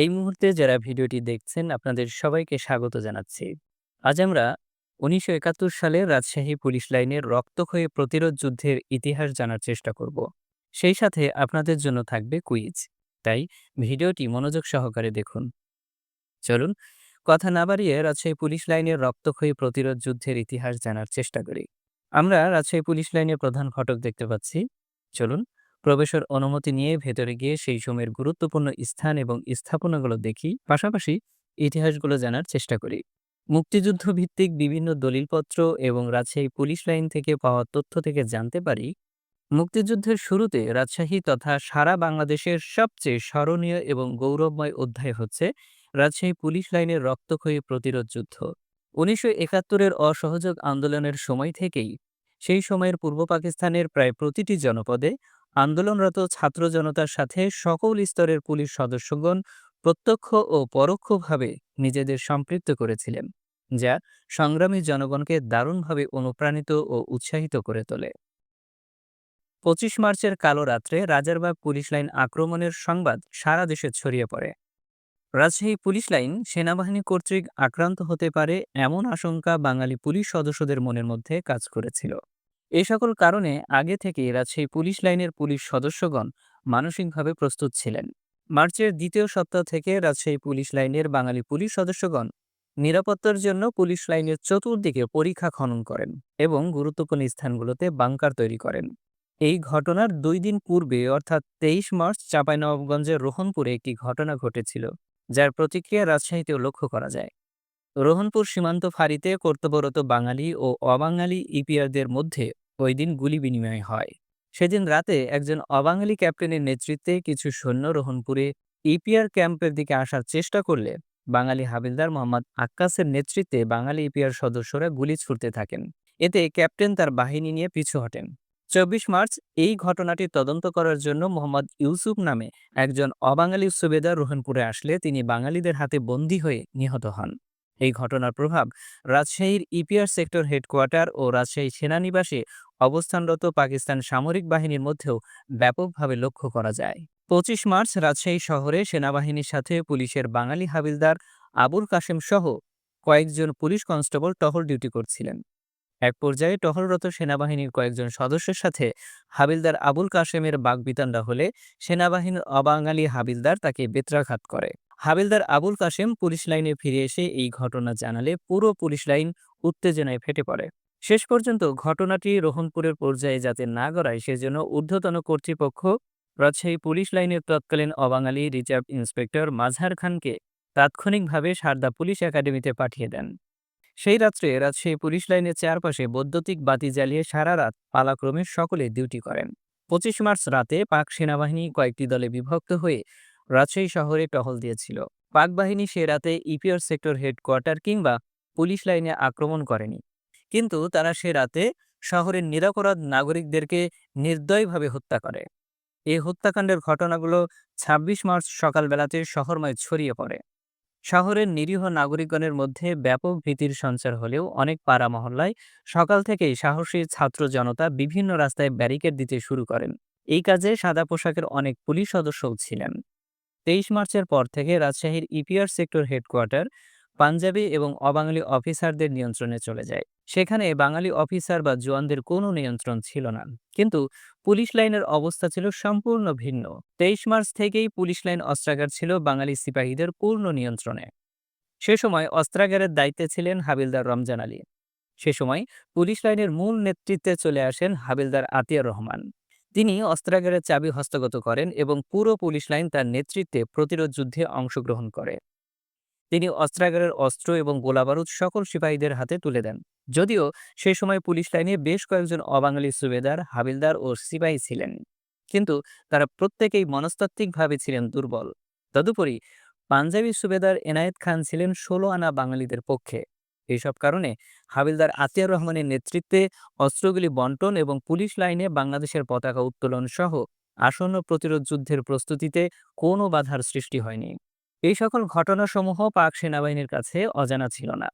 এই মুহূর্তে যারা ভিডিওটি দেখছেন, আপনাদের সবাইকে স্বাগত জানাচ্ছি। আজ আমরা উনিশশো একাত্তর সালে রাজশাহী পুলিশ লাইনের রক্তক্ষয়ী প্রতিরোধ যুদ্ধের ইতিহাস জানার চেষ্টা করব। সেই সাথে আপনাদের জন্য থাকবে কুইজ। তাই ভিডিওটি মনোযোগ সহকারে দেখুন। চলুন, কথা না বাড়িয়ে রাজশাহী পুলিশ লাইনের রক্তক্ষয়ী প্রতিরোধ যুদ্ধের ইতিহাস জানার চেষ্টা করি। আমরা রাজশাহী পুলিশ লাইনের প্রধান ঘটক দেখতে পাচ্ছি। চলুন প্রবেশের অনুমতি নিয়ে ভেতরে গিয়ে সেই সময়ের গুরুত্বপূর্ণ স্থান এবং স্থাপনাগুলো দেখি। পাশাপাশি ইতিহাসগুলো জানার চেষ্টা করি। মুক্তিযুদ্ধ ভিত্তিক বিভিন্ন দলিলপত্র এবং রাজশাহী পুলিশ লাইন থেকে পাওয়া তথ্য থেকে জানতে পারি, মুক্তিযুদ্ধের শুরুতে রাজশাহী তথা সারা বাংলাদেশের সবচেয়ে স্মরণীয় এবং গৌরবময় অধ্যায় হচ্ছে রাজশাহী পুলিশ লাইনের রক্তক্ষয়ী প্রতিরোধ যুদ্ধ। উনিশশো একাত্তরের অসহযোগ আন্দোলনের সময় থেকেই সেই সময়ের পূর্ব পাকিস্তানের প্রায় প্রতিটি জনপদে আন্দোলনরত ছাত্র জনতার সাথে সকল স্তরের পুলিশ সদস্যগণ প্রত্যক্ষ ও পরোক্ষভাবে নিজেদের সম্পৃক্ত করেছিলেন, যা সংগ্রামী জনগণকে দারুণভাবে অনুপ্রাণিত ও উৎসাহিত করে তোলে। পঁচিশ মার্চের কালো রাত্রে রাজারবাগ পুলিশ লাইন আক্রমণের সংবাদ সারা দেশে ছড়িয়ে পড়ে। রাজশাহী পুলিশ লাইন সেনাবাহিনী কর্তৃক আক্রান্ত হতে পারে এমন আশঙ্কা বাঙালি পুলিশ সদস্যদের মনের মধ্যে কাজ করেছিল। এ সকল কারণে আগে থেকে রাজশাহী পুলিশ লাইনের পুলিশ সদস্যগণ মানসিকভাবে প্রস্তুত ছিলেন। মার্চের দ্বিতীয় সপ্তাহ থেকে রাজশাহী পুলিশ লাইনের বাঙালি পুলিশ সদস্যগণ নিরাপত্তার জন্য পুলিশ লাইনের চতুর্দিকে পরীক্ষা খনন করেন এবং গুরুত্বপূর্ণ স্থানগুলোতে বাংকার তৈরি করেন। এই ঘটনার দুই দিন পূর্বে অর্থাৎ তেইশ মার্চ চাঁপাইনবাবগঞ্জের রোহনপুরে একটি ঘটনা ঘটেছিল, যার প্রতিক্রিয়া রাজশাহীতেও লক্ষ্য করা যায়। রোহনপুর সীমান্ত ফাঁড়িতে কর্তব্যরত বাঙালি ও অবাঙালি ইপিআরদের মধ্যে ওই দিন গুলি বিনিময় হয়। সেদিন রাতে একজন অবাঙালি ক্যাপ্টেনের নেতৃত্বে কিছু সৈন্য রোহনপুরে ইপিআর ক্যাম্পের দিকে আসার চেষ্টা করলে বাঙালি হাবিলদার মোহাম্মদ আক্কাসের নেতৃত্বে বাঙালি ইপিআর সদস্যরা গুলি ছুটতে থাকেন। এতে ক্যাপ্টেন তার বাহিনী নিয়ে পিছু হটেন। চব্বিশ মার্চ এই ঘটনাটি তদন্ত করার জন্য মোহাম্মদ ইউসুফ নামে একজন অবাঙালি সুবেদার রোহনপুরে আসলে তিনি বাঙালিদের হাতে বন্দী হয়ে নিহত হন। এই ঘটনার প্রভাব। রাজশাহীর ইপিআর সেক্টর হেডকোয়ার্টার ও রাজশাহী সেনানিবাসে অবস্থানরত পাকিস্তান সামরিক বাহিনীর মধ্যেও ব্যাপকভাবে লক্ষ্য করা যায়। পঁচিশ মার্চ রাজশাহী শহরে সেনাবাহিনীর সাথে পুলিশের বাঙালি হাবিলদার আবুল কাশেম সহ কয়েকজন পুলিশ কনস্টেবল টহল ডিউটি করছিলেন। এক পর্যায়ে টহলরত সেনাবাহিনীর কয়েকজন সদস্যের সাথে হাবিলদার আবুল কাশেমের বাগবিতান্ডা হলে সেনাবাহিনীর অবাঙালি হাবিলদার তাকে বেত্রাঘাত করে। হাবিলদার আবুল কাশেম পুলিশ লাইনে ফিরে এসে এই ঘটনা জানালে পুরো পুলিশ লাইন উত্তেজনায় ফেটে পড়ে। শেষ পর্যন্ত ঘটনাটি রোহনপুরের পর্যায়ে যাতে না গড়ায়, সেজন্য ঊর্ধ্বতন কর্তৃপক্ষ রাজশাহী পুলিশ লাইনের তৎকালীন অবাঙালি রিজার্ভ ইন্সপেক্টর মাজহার খানকে তাৎক্ষণিকভাবে সারদা পুলিশ একাডেমিতে পাঠিয়ে দেন। সেই রাত্রে রাজশাহী পুলিশ লাইনের চারপাশে বৈদ্যুতিক বাতি জ্বালিয়ে সারা রাত পালাক্রমে সকলে ডিউটি করেন। পঁচিশ মার্চ রাতে পাক সেনাবাহিনী কয়েকটি দলে বিভক্ত হয়ে রাজশাহী শহরে টহল দিয়েছিল। পাক বাহিনী সে রাতে ইপিআর সেক্টর হেডকোয়ার্টার কিংবা পুলিশ লাইনে আক্রমণ করেনি। কিন্তু তারা সে রাতে শহরের নিরাপরাধ নাগরিকদেরকে নির্দয়ভাবে হত্যা করে। এই হত্যাকাণ্ডের ঘটনাগুলো ২৬ মার্চ সকালবেলাতে শহরময় ছড়িয়ে পড়ে। শহরের নিরীহ নাগরিকগণের মধ্যে ব্যাপক ভীতির সঞ্চার হলেও অনেক পাড়া মহল্লায় সকাল থেকেই সাহসী ছাত্র জনতা বিভিন্ন রাস্তায় ব্যারিকেড দিতে শুরু করেন। এই কাজে সাদা পোশাকের অনেক পুলিশ সদস্যও ছিলেন। তেইশ মার্চের পর থেকে রাজশাহীর ইপিআর সেক্টর হেডকোয়ার্টার পাঞ্জাবি এবং অবাঙালি অফিসারদের নিয়ন্ত্রণে চলে যায়। সেখানে বাঙালি অফিসার বা জোয়ানদের কোনো নিয়ন্ত্রণ ছিল না। কিন্তু পুলিশ লাইনের অবস্থা ছিল সম্পূর্ণ ভিন্ন। তেইশ মার্চ থেকেই পুলিশ লাইন অস্ত্রাগার ছিল বাঙালি সিপাহীদের পূর্ণ নিয়ন্ত্রণে। সে সময় অস্ত্রাগারের দায়িত্বে ছিলেন হাবিলদার রমজান আলী। সে সময় পুলিশ লাইনের মূল নেতৃত্বে চলে আসেন হাবিলদার আতিয়ার রহমান। তিনি অস্ত্রাগারের চাবি হস্তগত করেন এবং পুরো পুলিশ লাইন তার নেতৃত্বে প্রতিরোধ যুদ্ধে অংশগ্রহণ করে। তিনি অস্ত্রাগারের অস্ত্র এবং গোলাবারুদ সকল সিপাহীদের হাতে তুলে দেন। যদিও সে সময় পুলিশ লাইনে বেশ কয়েকজন অবাঙালি সুবেদার, হাবিলদার ও সিপাহী ছিলেন। কিন্তু তারা প্রত্যেকেই মনস্তাত্ত্বিকভাবে ছিলেন দুর্বল। তদুপরি পাঞ্জাবি সুবেদার এনায়েত খান ছিলেন ষোলো আনা বাঙালিদের পক্ষে। এইসব কারণে হাবিলদার আতিয়ার রহমানের নেতৃত্বে অস্ত্রগুলি বন্টন এবং পুলিশ লাইনে বাংলাদেশের পতাকা উত্তোলন সহ আসন্ন প্রতিরোধ যুদ্ধের প্রস্তুতিতে কোনো বাধার সৃষ্টি হয়নি। এই সকল ঘটনাসমূহ পাক সেনাবাহিনীর কাছে অজানা ছিল না।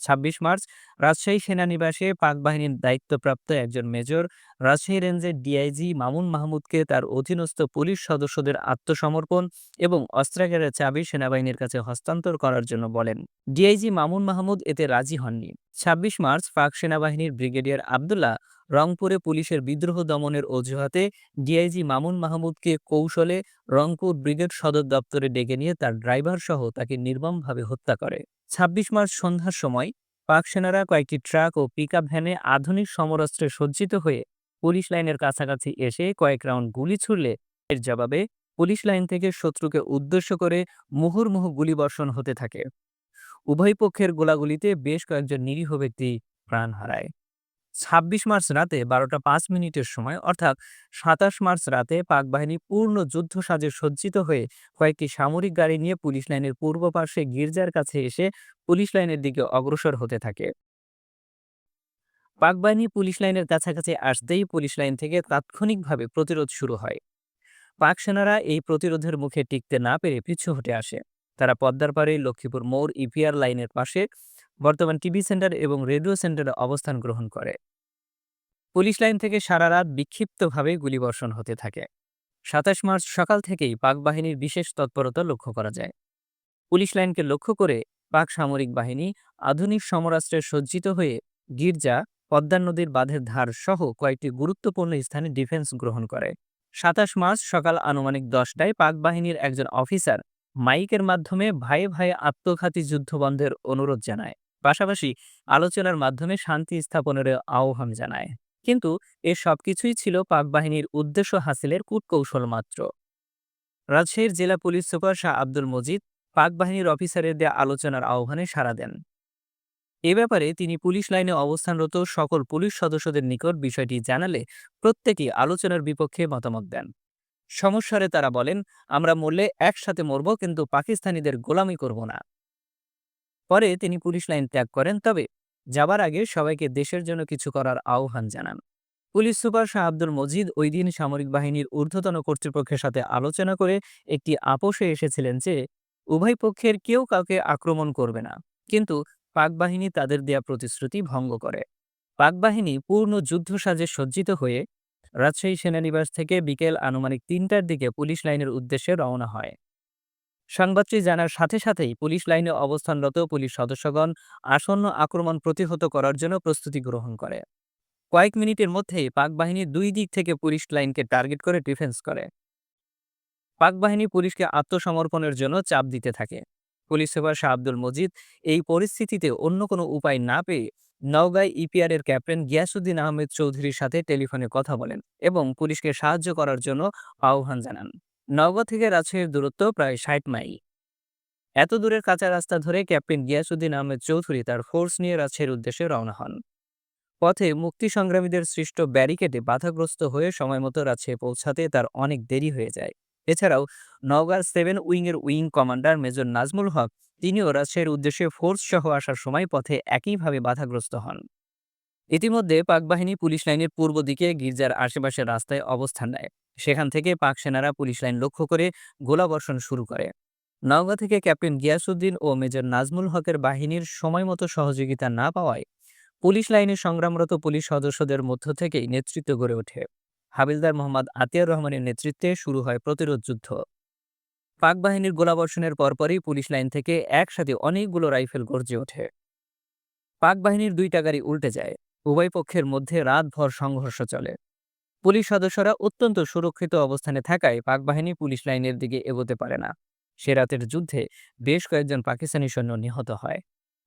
ছাব্বিশ মার্চ, রাজশাহী সেনানিবাসে পাক বাহিনীর দায়িত্বপ্রাপ্ত একজন মেজর, রাজশাহী রেঞ্জের ডিআইজি মামুন মাহমুদকে তার অধীনস্থ পুলিশ সদস্যদের আত্মসমর্পণ এবং অস্ত্রাগারের চাবি সেনাবাহিনীর কাছে হস্তান্তর করার জন্য বলেন। ডিআইজি মামুন মাহমুদ এতে রাজি হননি। ছাব্বিশ মার্চ পাক সেনাবাহিনীর ব্রিগেডিয়ার আবদুল্লাহ রংপুরে পুলিশের বিদ্রোহ দমনের অজুহাতে ডিআইজি মামুন মাহমুদকে কৌশলে রংপুর ব্রিগেড সদর দপ্তরে ডেকে নিয়ে তার ড্রাইভার সহ তাকে নির্মমভাবে হত্যা করে। ছাব্বিশ মার্চ সন্ধ্যার সময় পাক সেনারা কয়েকটি ট্রাক ও পিকআপ ভ্যানে আধুনিক সমরাস্ত্রে সজ্জিত হয়ে পুলিশ লাইনের কাছাকাছি এসে কয়েক রাউন্ড গুলি ছুড়লে এর জবাবে পুলিশ লাইন থেকে শত্রুকে উদ্দেশ্য করে মুহুর্মুহু গুলিবর্ষণ হতে থাকে। উভয় পক্ষের গোলাগুলিতে বেশ কয়েকজন নিরীহ ব্যক্তি প্রাণ হারায়। ছাব্বিশ মার্চ রাতে বারোটা পাঁচ মিনিটের সময়, অর্থাৎ সাতাশ মার্চ রাতে পাক বাহিনী পূর্ণ যুদ্ধ সাজে সজ্জিত হয়ে কয়েকটি সামরিক গাড়ি নিয়ে পুলিশ লাইনের পূর্ব পার্শ্বে গির্জার কাছে এসে পুলিশ লাইনের দিকে অগ্রসর হতে থাকে। পাক বাহিনী পুলিশ লাইনের কাছাকাছি আসতেই পুলিশ লাইন থেকে তাৎক্ষণিকভাবে প্রতিরোধ শুরু হয়। পাক সেনারা এই প্রতিরোধের মুখে টিকতে না পেরে পিছু হটে আসে। তারা পদ্মার পাড়ে লক্ষ্মীপুর মোড় ইপিআর লাইনের পাশে বর্তমান টিভি সেন্টার এবং রেডিও সেন্টারে অবস্থান গ্রহণ করে। পুলিশ লাইন থেকে সারা রাত বিক্ষিপ্তভাবে গুলিবর্ষণ হতে থাকে। সাতাশ মার্চ সকাল থেকেই পাক বাহিনীর বিশেষ তৎপরতা লক্ষ্য করা যায়। পুলিশ লাইনকে লক্ষ্য করে পাক সামরিক বাহিনী আধুনিক সমরাস্ত্রে সজ্জিত হয়ে গির্জা, পদ্মা নদীর বাঁধের ধার সহ কয়েকটি গুরুত্বপূর্ণ স্থানে ডিফেন্স গ্রহণ করে। সাতাশ মার্চ সকাল আনুমানিক দশটায় পাক বাহিনীর একজন অফিসার মাইকের মাধ্যমে ভাইয়ে ভাইয়ে আত্মঘাতী যুদ্ধ বন্ধের অনুরোধ জানায়। পাশাপাশি আলোচনার মাধ্যমে শান্তি স্থাপনের আহ্বান জানায়। কিন্তু এ সবকিছুই ছিল পাক বাহিনীর উদ্দেশ্য হাসিলের কূটকৌশল মাত্র। রাজশাহীর জেলা পুলিশ সুপার শাহ আব্দুল মজিদ পাক বাহিনীর অফিসারের দেয়া আলোচনার আহ্বানে সাড়া দেন। এ ব্যাপারে তিনি পুলিশ লাইনে অবস্থানরত সকল পুলিশ সদস্যদের নিকট বিষয়টি জানালে প্রত্যেকেই আলোচনার বিপক্ষে মতামত দেন। সমস্যারে তারা বলেন, আমরা মরলে একসাথে মরব, কিন্তু পাকিস্তানিদের গোলামি করব না। পরে তিনি পুলিশ লাইন ত্যাগ করেন। তবে যাবার আগে সবাইকে দেশের জন্য কিছু করার আহ্বান জানান। পুলিশ সুপার শাহ আব্দুল মজিদ ওই দিন সামরিক বাহিনীর ঊর্ধ্বতন কর্তৃপক্ষের সাথে আলোচনা করে একটি আপোষে এসেছিলেন যে, উভয় পক্ষের কেউ কাউকে আক্রমণ করবে না। কিন্তু পাক বাহিনী তাদের দেয়া প্রতিশ্রুতি ভঙ্গ করে। পাক বাহিনী পূর্ণ যুদ্ধ সাজে সজ্জিত হয়ে রাজশাহী সেনানিবাস থেকে বিকেল আনুমানিক তিনটার দিকে পুলিশ লাইনের উদ্দেশ্যে রওনা হয়। সংবাদটি জানার সাথে সাথেই পুলিশ লাইনে অবস্থানরত পুলিশ সদস্যগণ আসন্ন আক্রমণ প্রতিহত করার জন্য প্রস্তুতি গ্রহণ করে। কয়েক মিনিটের মধ্যেই পাক বাহিনী দুই দিক থেকে পুলিশ লাইনকে টার্গেট করে ডিফেন্স করে। পাক বাহিনী পুলিশকে আত্মসমর্পণের জন্য চাপ দিতে থাকে। পুলিশ সুপার শাহ আব্দুল মজিদ এই পরিস্থিতিতে অন্য কোনো উপায় না পেয়ে নওগাঁ ইপিআর এর ক্যাপ্টেন গিয়াসুদ্দিন আহমেদ চৌধুরীর সাথে টেলিফোনে কথা বলেন এবং পুলিশকে সাহায্য করার জন্য আহ্বান জানান। নওগাঁ থেকে রাজশাহীর দূরত্ব প্রায় ষাট মাইল। এত দূরের কাঁচা রাস্তা ধরে ক্যাপ্টেন গিয়াসুদ্দিন আহমেদ চৌধুরী তার ফোর্স নিয়ে রাজশাহীর উদ্দেশ্যে রওনা হন। পথে মুক্তি সংগ্রামীদের সৃষ্ট ব্যারিকেডে বাধাগ্রস্ত হয়ে সময়মতো রাজশাহী পৌঁছাতে তার অনেক দেরি হয়ে যায়। এছাড়াও নওগাঁর seven উইংয়ের wing commander major Nazmul Haque, তিনিও রাজশাহীর উদ্দেশ্যে ফোর্স সহ আসার সময় পথে একইভাবে বাধাগ্রস্ত হন। ইতিমধ্যে পাক বাহিনী পুলিশ লাইনের পূর্ব দিকে গির্জার আশেপাশের রাস্তায় অবস্থান নেয়। সেখান থেকে পাক সেনারা পুলিশ লাইন লক্ষ্য করে গোলাবর্ষণ শুরু করে। নওগাঁ থেকে ক্যাপ্টেন গিয়াসুদ্দিন ও মেজর নাজমুল হকের বাহিনীর সময়মতো সহযোগিতা না পাওয়ায় পুলিশ লাইনে সংগ্রামরত পুলিশ সদস্যদের মধ্য থেকেই নেতৃত্ব গড়ে ওঠে। হাবিলদার মোহাম্মদ আতিয়ার রহমানের নেতৃত্বে শুরু হয় প্রতিরোধ যুদ্ধ। পাক বাহিনীর গোলাবর্ষণের পরপরই পুলিশ লাইন থেকে একসাথে অনেকগুলো রাইফেল গর্জে ওঠে। পাক বাহিনীর দুইটা গাড়ি উল্টে যায়। উভয় পক্ষের মধ্যে রাতভর সংঘর্ষ চলে। পুলিশ সদস্যরা অত্যন্ত সুরক্ষিত অবস্থানে থাকায় পাক বাহিনী পুলিশ লাইনের দিকে এগোতে পারে না। সে রাতের যুদ্ধে বেশ কয়েকজন পাকিস্তানি সৈন্য নিহত হয়।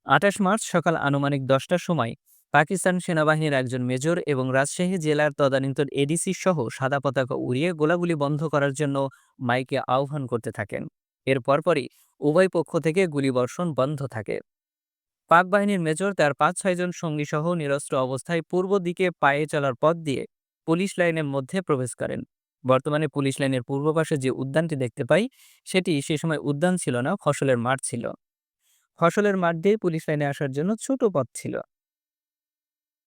আঠাশ মার্চ সকাল আনুমানিক দশটার সময় পাকিস্তান সেনাবাহিনীর একজন মেজর এবং রাজশাহী জেলার তদানীন্তন এডিসি সহ সাদা পতাকা উড়িয়ে গোলাগুলি বন্ধ করার জন্য মাইকে আহ্বান করতে থাকেন। এর পরপরই উভয় পক্ষ থেকে গুলিবর্ষণ বন্ধ থাকে। পাক বাহিনীর মেজর তার পাঁচ ছয়জন সঙ্গী সহ নিরস্ত্র অবস্থায় পূর্ব দিকে পায়ে চলার পথ দিয়ে পুলিশ লাইনের মধ্যে প্রবেশ করেন। বর্তমানে পুলিশ লাইনের পূর্ব পাশে যে উদ্যানটি দেখতে পাই, সেটি সে সময় উদ্যান ছিল না, ফসলের মাঠ ছিল। ফসলের মাঠ দিয়ে পুলিশ লাইনে আসার জন্য ছোট পথ ছিল।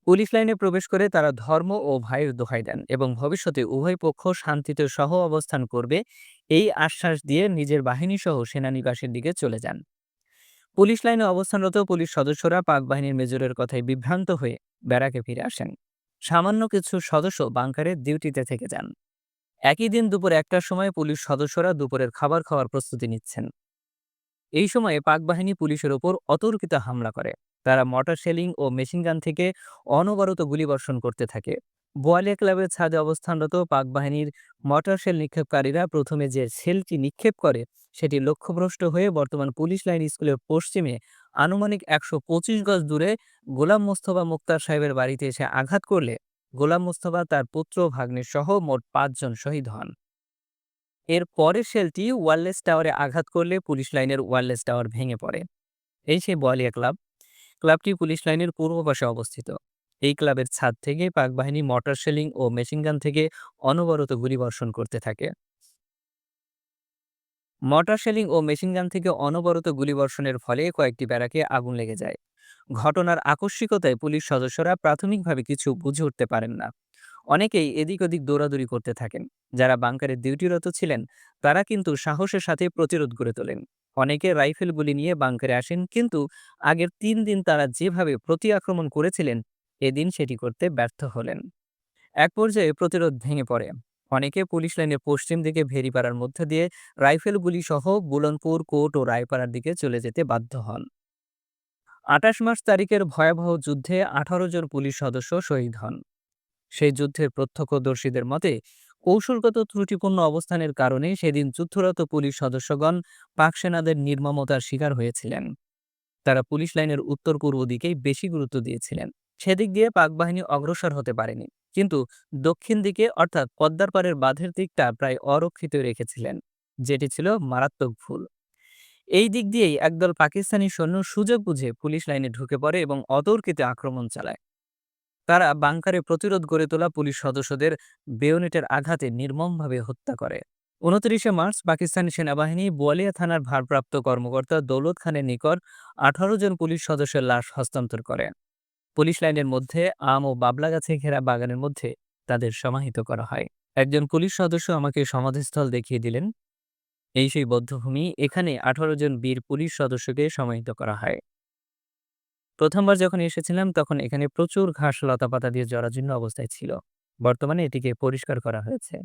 পুলিশ লাইনে প্রবেশ করে তারা ধর্ম ও ভাইয়ের দোহাই দেন এবং ভবিষ্যতে উভয় পক্ষ শান্তিতে সহ অবস্থান করবে, এই আশ্বাস দিয়ে নিজের বাহিনী সহ সেনানিবাসের দিকে চলে যান। পুলিশ লাইনে অবস্থানরত পুলিশ সদস্যরা পাক বাহিনীর মেজরের কথায় বিভ্রান্ত হয়ে ব্যারাকে ফিরে আসেন। সামান্য কিছু সদস্য বাংকারে ডিউটিতে থেকে যান। একই দিন দুপুর একটার সময় পুলিশ সদস্যরা দুপুরের খাবার খাওয়ার প্রস্তুতি নিচ্ছেন। এই সময়ে পাক বাহিনী পুলিশের ওপর অতর্কিত হামলা করে। তারা মর্টার শেলিং ও মেশিনগান থেকে অনবরত গুলিবর্ষণ করতে থাকে। বোয়ালিয়া ক্লাবের ছাদে অবস্থানরত পাক বাহিনীর মটর শেল নিক্ষেপকারীরা প্রথমে যে শেলটি নিক্ষেপ করে, সেটি লক্ষ্যভ্রষ্ট হয়ে বর্তমান পুলিশ লাইন স্কুলের পশ্চিমে আনুমানিক একশো পঁচিশ গজ দূরে গোলাম মোস্তফা মুক্তার সাহেবের বাড়িতে এসে আঘাত করলে গোলাম মোস্তফা তার পুত্র ভাগ্নের সহ মোট পাঁচজন শহীদ হন। এর পরের শেলটি ওয়ারলেস টাওয়ারে আঘাত করলে পুলিশ লাইনের ওয়ারলেস টাওয়ার ভেঙে পড়ে। এই সেই বোয়ালিয়া ক্লাব। ক্লাবটি পুলিশ লাইনের পূর্ব পাশে অবস্থিত। এই ক্লাবের ছাদ থেকে পাক বাহিনী মর্টার শেলিং ও মেশিনগান থেকে অনবরত গুলিবর্ষণ করতে থাকে। মর্টার শেলিং ও মেশিনগান থেকে অনবরত গুলিবর্ষণের ফলে কয়েকটি ব্যারাকে আগুন লেগে যায়। ঘটনার আকস্মিকতায় পুলিশ সদস্যরা প্রাথমিকভাবে কিছু বুঝে উঠতে পারেন না। অনেকেই এদিক ওদিক দৌড়াদৌড়ি করতে থাকেন। যারা বাংকারে ডিউটিরত ছিলেন, তারা কিন্তু সাহসের সাথে প্রতিরোধ গড়ে তোলেন। অনেকে রাইফেল গুলি নিয়ে বাংকারে আসেন, কিন্তু আগের তিন দিন তারা যেভাবে প্রতি আক্রমণ করেছিলেন এদিন সেটি করতে ব্যর্থ হলেন। এক পর্যায়ে প্রতিরোধ ভেঙে পড়ে। অনেকে পুলিশ লাইনের পশ্চিম দিকে ভেরিপাড়ার মধ্যে দিয়ে রাইফেল গুলি সহ বুলনপুর কোর্ট ও রায়পাড়ার দিকে চলে যেতে বাধ্য হন। আঠাশ মার্চ তারিখের ভয়াবহ যুদ্ধে আঠারো জন পুলিশ সদস্য শহীদ হন। সেই যুদ্ধের প্রত্যক্ষদর্শীদের মতে, কৌশলগত ত্রুটিপূর্ণ অবস্থানের কারণে সেদিন যুদ্ধরত পুলিশ সদস্যগণ পাক সেনাদের নির্মমতার শিকার হয়েছিলেন। তারা পুলিশ লাইনের উত্তর পূর্ব দিকেই বেশি গুরুত্ব দিয়েছিলেন। সেদিক দিয়ে পাক বাহিনী অগ্রসর হতে পারেনি। কিন্তু দক্ষিণ দিকে অর্থাৎ পদ্মার পাড়ের বাঁধের দিকটা প্রায় অরক্ষিত রেখেছিলেন, যেটি ছিল মারাত্মক ভুল। এই দিক দিয়েই একদল পাকিস্তানি সৈন্য সুযোগ বুঝে পুলিশ লাইনে ঢুকে পড়ে এবং অতর্কিতে আক্রমণ চালায়। তারা বাংকারে প্রতিরোধ গড়ে তোলা পুলিশ সদস্যদের বেয়োনেটের আঘাতে নির্মমভাবে হত্যা করে। উনত্রিশে মার্চ পাকিস্তানি সেনাবাহিনী বোয়ালিয়া থানার ভারপ্রাপ্ত কর্মকর্তা দৌলত খানের নিকট আঠারো জন পুলিশ সদস্যের লাশ হস্তান্তর করে। পুলিশ লাইনের মধ্যে আম ও বাবলা গাছে ঘেরা বাগানের মধ্যে তাদের সমাহিত করা হয়। একজন পুলিশ সদস্য আমাকে সমাধিস্থল দেখিয়ে দিলেন। এই সেই বদ্ধভূমি, এখানে আঠারো জন বীর পুলিশ সদস্যকে সমাহিত করা হয়। প্রথমবার যখন এসেছিলাম, তখন এখানে প্রচুর ঘাস, লতাপাতা দিয়ে জরাজীর্ণ অবস্থায় ছিল। বর্তমানে এটিকে পরিষ্কার করা হয়েছে।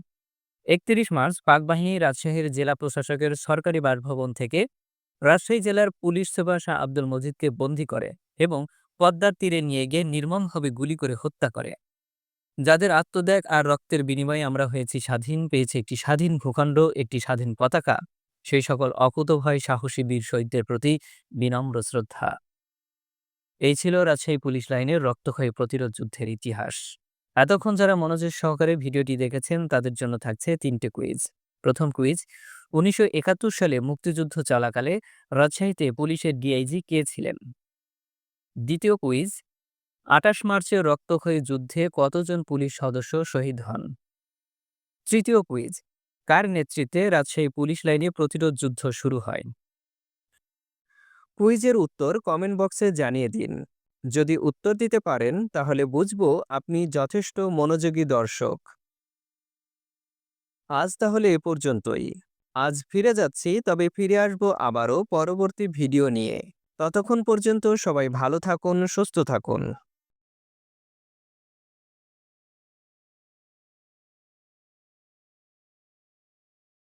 একত্রিশ মার্চ পাক বাহিনী রাজশাহীর জেলা প্রশাসকের সরকারি বাসভবন থেকে রাজশাহী জেলার পুলিশ সুপার শাহ আব্দুল মজিদকে বন্দী করে এবং পদ্মার তীরে নিয়ে গিয়ে নির্মমভাবে গুলি করে হত্যা করে। যাদের আত্মত্যাগ আর রক্তের বিনিময়ে আমরা হয়েছি স্বাধীন, পেয়েছে একটি স্বাধীন ভূখণ্ড, একটি স্বাধীন পতাকা। সেই সকল অকুতভয় সাহসী বীর শহীদদের প্রতি বিনম্র শ্রদ্ধা। এই ছিল রাজশাহী পুলিশ লাইনের রক্তক্ষয়ী প্রতিরোধ যুদ্ধের ইতিহাস। এতক্ষণ যারা মনোযোগ সহকারে ভিডিওটি দেখেছেন, তাদের জন্য থাকছে তিনটে কুইজ। প্রথম কুইজ, উনিশশো একাত্তর সালে মুক্তিযুদ্ধ চলাকালে রাজশাহীতে পুলিশের ডিআইজি কে ছিলেন? দ্বিতীয় কুইজ আটাশ মার্চে রক্তক্ষয়ী যুদ্ধে কতজন পুলিশ সদস্য শহীদ হন? তৃতীয় কুইজ, কার নেতৃত্বে রাজশাহী পুলিশ লাইনে প্রতিরোধ যুদ্ধ শুরু হয়? কুইজের উত্তর কমেন্ট বক্সে জানিয়ে দিন। যদি উত্তর দিতে পারেন, তাহলে বুঝব আপনি যথেষ্ট মনোযোগী দর্শক। আজ তাহলে এ পর্যন্তই। আজ ফিরে যাচ্ছি, তবে ফিরে আসব আবারও পরবর্তী ভিডিও নিয়ে। ততক্ষণ পর্যন্ত সবাই ভালো থাকুন সুস্থ থাকুন।